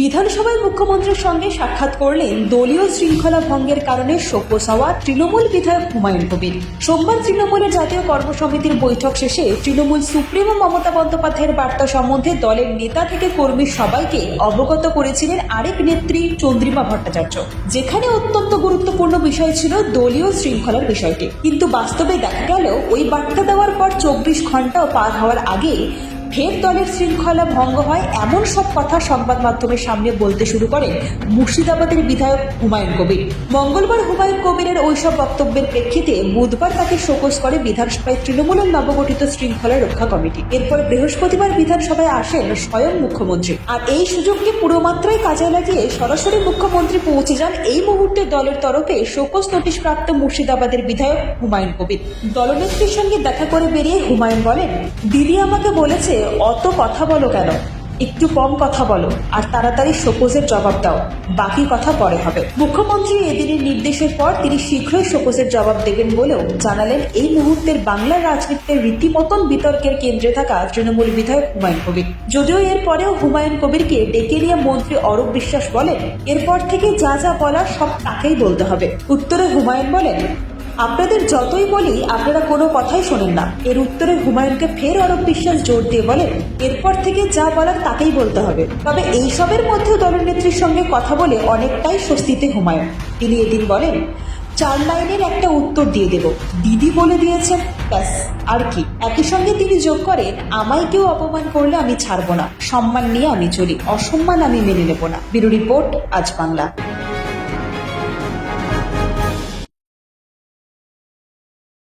বিধানসভায় মুখ্যমন্ত্রীর সঙ্গে সাক্ষাৎ করলেন দলীয় শৃঙ্খলা ভঙ্গের কারণে শোকস হওয়া তৃণমূল বিধায়ক হুমায়ুন কবির। সোমবার তৃণমূলের জাতীয় কর্মসমিতির বৈঠক শেষে তৃণমূল সুপ্রিমো মমতা বন্দ্যোপাধ্যায়ের বার্তা সম্বন্ধে দলের নেতা থেকে কর্মী সবাইকে অবগত করেছিলেন আরেক নেত্রী চন্দ্রিমা ভট্টাচার্য। যেখানে অত্যন্ত গুরুত্বপূর্ণ বিষয় ছিল দলীয় শৃঙ্খলার বিষয়টি। কিন্তু বাস্তবে দেখা গেল, ওই বার্তা দেওয়ার পর চব্বিশ ঘন্টাও পার হওয়ার আগে ফের দলের শৃঙ্খলা ভঙ্গ হয় এমন সব কথা সংবাদ মাধ্যমের সামনে বলতে শুরু করেন মুর্শিদাবাদের বিধায়ক হুমায়ুন কবির। মঙ্গলবার হুমায়ুন কবিরের ওইসব বক্তব্যের প্রেক্ষিতে বুধবার তাকে শোকস করে বিধানসভায় তৃণমূলের নবগঠিত শৃঙ্খলা রক্ষা কমিটি। এরপর বৃহস্পতিবার বিধানসভায় আসেন স্বয়ং মুখ্যমন্ত্রী। আর এই সুযোগকে পুরো মাত্রায় কাজে লাগিয়ে সরাসরি মুখ্যমন্ত্রী পৌঁছে যান এই মুহূর্তে দলের তরফে শোকস নোটিশ প্রাপ্ত মুর্শিদাবাদের বিধায়ক হুমায়ুন কবির। দলনেত্রীর সঙ্গে দেখা করে বেরিয়ে হুমায়ুন বলেন, দিদি আমাকে বলেছে অত কথা বলো কেন? একটু কম কথা বলো, আর তাড়াতাড়ি শোকজের জবাব দাও। বাকি কথা পরে হবে। মুখ্যমন্ত্রী এদিনের নির্দেশের পর তিনি শীঘ্রই শোকজের জবাব দেবেন বলেও জানালেন এই মুহূর্তের বাংলার রাজনীতিতে রীতিমতন বিতর্কের কেন্দ্রে থাকা তৃণমূল বিধায়ক হুমায়ুন কবির। যদিও এর পরেও হুমায়ুন কবিরকে ডেকে নিয়ে মন্ত্রী অরূপ বিশ্বাস বলেন, এরপর থেকে যা যা বলার সব তাকেই বলতে হবে। উত্তরে হুমায়ুন বলেন আপনাদের যতই বলি, আপনারা কোনো কথাই শোনেন না। এর উত্তরে হুমায়ুনকে ফের অরব বিশ্বাস জোর দিয়ে বলেন, এরপর থেকে যা বলার তাকেই বলতে হবে। তবে এইসবের মধ্যেও দলনেত্রীর সঙ্গে কথা বলে অনেকটাই স্বস্তিতে হুমায়ুন। তিনি এদিন বলেন, চার লাইনের একটা উত্তর দিয়ে দেব। দিদি বলে দিয়েছেন, ব্যাস, আর কি। একই সঙ্গে তিনি যোগ করেন, আমায় কেউ অপমান করলে আমি ছাড়বো না। সম্মান নিয়ে আমি চলি, অসম্মান আমি মেনে নেব না। ব্যুরো রিপোর্ট, আজ বাংলা।